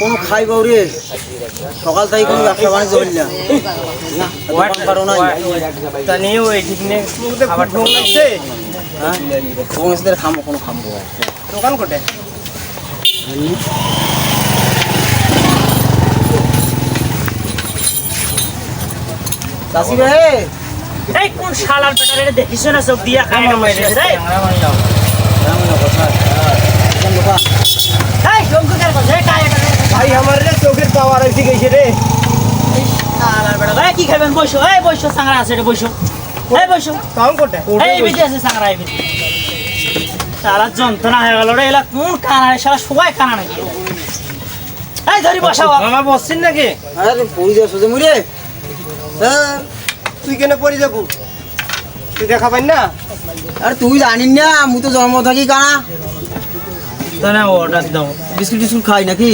কোনো খাই বাউরে সকাল থেকে কোনো ব্যবসা বাণিজ্য না। না কারও নাই। তা নিয়ে ওই ঠিক নেই খাবার ঢোক লাগছে হ্যাঁ? কংগ্রেসদের খামো কোনো খামো। দোকান কোটে চাষি ভাই? এই কোন শালার বেটার এটা দেখিস না চোখ দিয়া খায় না মাইরে রে কথা ভাই আমার রে চোখের পাওয়ার এসে গেছে রে? শালার বেটা এই কি খাবেন বসো। এই বসো সাংরা আছে রে বসো। এই বসো। তখন কোটে এই বিধি আছে সাংরা এই বিধি শালা যন্ত্রণা হয়ে গেল রে এলা কোন কানা রে? শালা সবাই কানা নাকি? এই ধরি বসাও। মামা বসছেন নাকি? আরে পড়ি যাও সোজা মুড়ে। হ্যাঁ। তুই কেন পড়ে যাব? তুই দেখা পাই না? আরে তুই জানিস না মুই তো জন্ম থাকি কানা। তাহলে অর্ডার দাও। বিস্কুট টিস্কুট খাই নাকি?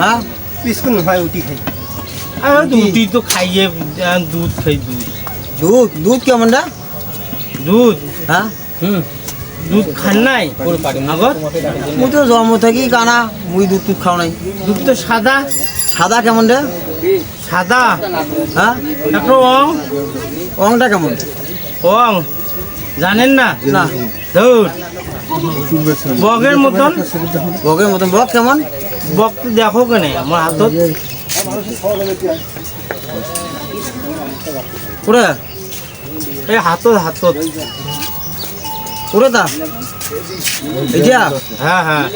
হ্যাঁ? বিস্কুট হয় খাই। তুই তো খাইয়ে দুধ খাই দুধ। দুধ? দুধ কেমনটা দুধ? হ্যাঁ? হুম। দুধ খান নাই? আগত? মুই তো জন্ম থাকি কানা মুই দুধ টুধ খাও নাই। দুধ তো সাদা। সাদা কেমন রে? সাদা? হ্যাঁ? একটা অং? অংটা কেমন? অং। জানেন না? না। দুধ বগের মতন। বগের মতন। বক কেমন? বক দেখো কেনে আমার হাতত। ওরে এই হাতত হাতত। ওরে তা? এটা হ্যাঁ হ্যাঁ।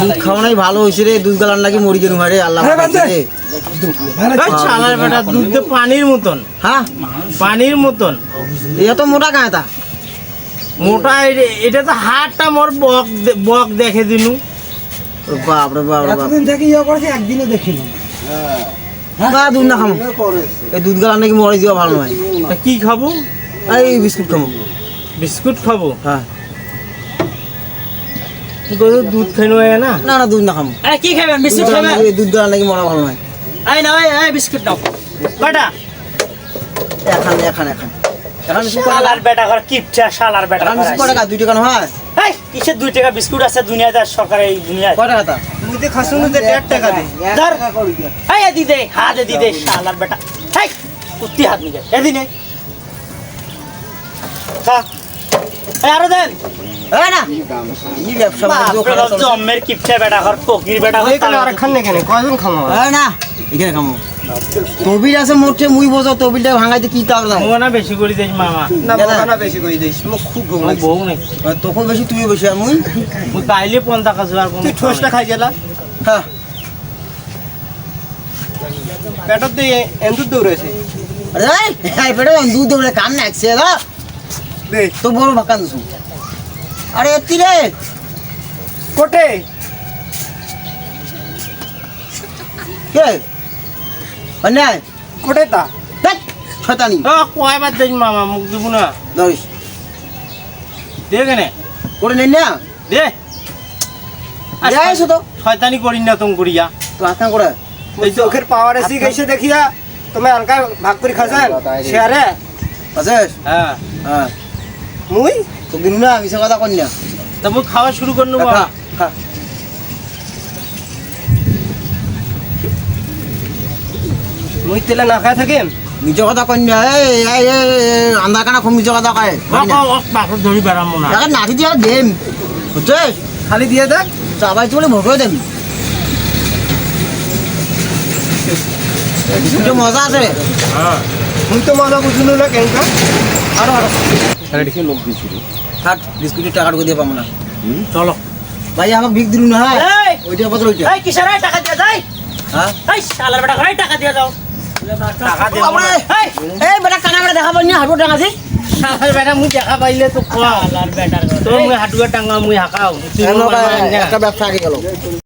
দুধ ভালো হয়েছে রে দুধ গালার নাকি মরি গেলুম রে আল্লাহ এই চালার বেটা দুধ তো পানির মতন। হ্যাঁ? পানির মতন। এত মোটা মোটা এ- এটা তো হাটটা মোর বক বক দেখে দিনু। বাপ ইয়ে করেছে একদিনও দেখিনি। দুধ না এই দুধ নাকি মরে যাওয়া ভালো নয়। কি খাব? এই বিস্কুট খামো। বিস্কুট খাব? হ্যাঁ। তো দুধ খাই নয় না? না না দুধ না খামো। এই কি খাবেন বিস্কুট খাবেন দুধ গালার নাকি মরা ভালো নয়। এই না এই এই বিস্কুট নাও। কয়টা এখান এখান এখান। এখন শালার বেটা ঘর কিপচা শালার বেটা এখন কয় টাকা দুই টাকা হয় এই কিসের দুই টাকা? বিস্কুট আছে দুনিয়াতে আর সরকার এই দুনিয়ায় কয় টাকা তা তুই তো খাসুন যে দেড় টাকা দে ধর। এই এদি দে হাত এদি দে শালার বেটা। এই কুত্তি হাত নিয়ে এদি নে খা আরও দেন। এই না। এই ব্যবসা বাণিজ্য বাপরে খারাপ বাপ, চলছে। জম্মের কিপচা বেটা ঘর ফকির বেটা ঘর আর খান না কয়জন খামো? না। এখানে খামো। তবিল আছে মোটে মুই বসো তবিলটা ভাঙাইতে কি কারণ নাই মোনা বেশি করে দিস মামা। না দাদা। বাবা না বেশি করে দিস মোক খুব ঘুম আমার লাগছে। বউ নাকি তখন বেশি তুই বেশি আর মুই? মুই পাইলে পন্থা কাজ আর তুই ঠোসটা খাই গেলা। হ্যাঁ। পেটত দিয়ে এন্দুর দৌড়েছে। আরে এই পেটে দুধ দেবে কাম না একসে দা দে তো বড় দিছু। আরে এত্তি রে? কোটে। কে? অন্যায়। কোটে তা? দেখ শয়তানি। ও কয়বার দিস মামা মুখ দিব না। দে কেনে করে নেই না? দে। তো শয়তানি করি না তুমি করিয়া। তো আকাম করে চোখের পাওয়ার এসে গেছে দেখিয়া তুমি হালকা ভাগ করে খাসান? শেয়ারে? আছিস হ্যাঁ। হ্যাঁ। মুই? দিনু না কথা কই না তা মুই খাওয়া শুরু করে নেব খা খা। মুই তেলে না খাই থাকিম মিছা কথা এই আন্দা কানা খুব মিছা কথা কয়। দিয়ে দেম। বুঝছিস? খালি দিয়ে দে। চাবাই চলে ভোগে দেম। মজা আছে। হ্যাঁ। মুই তো মজা বুঝুনো না কেনকা আরও আরও থাক বিস্কুটের টাকা ঢুকে দিয়ে পাবো না। চলো। ভাই আমাকে ভিক দিলু না হ্যাঁ? এই! ওইটা বদল ওইটা। এই কিসের? টাকা দিয়ে যাই। হ্যাঁ? এই শালার বেটা ঘরে টাকা দিয়ে যাও। টাকা দিয়ে! এই এই বেটা কানা বেটা দেখা পাই না হাঁটু টাকা দি শালার বেটা মুই দেখা পাইলে তো কোয়া শালার বেটার তো মুই হাটুয়া টাঙ্গা মুই হাকাও একটা ব্যবসা আগে গেল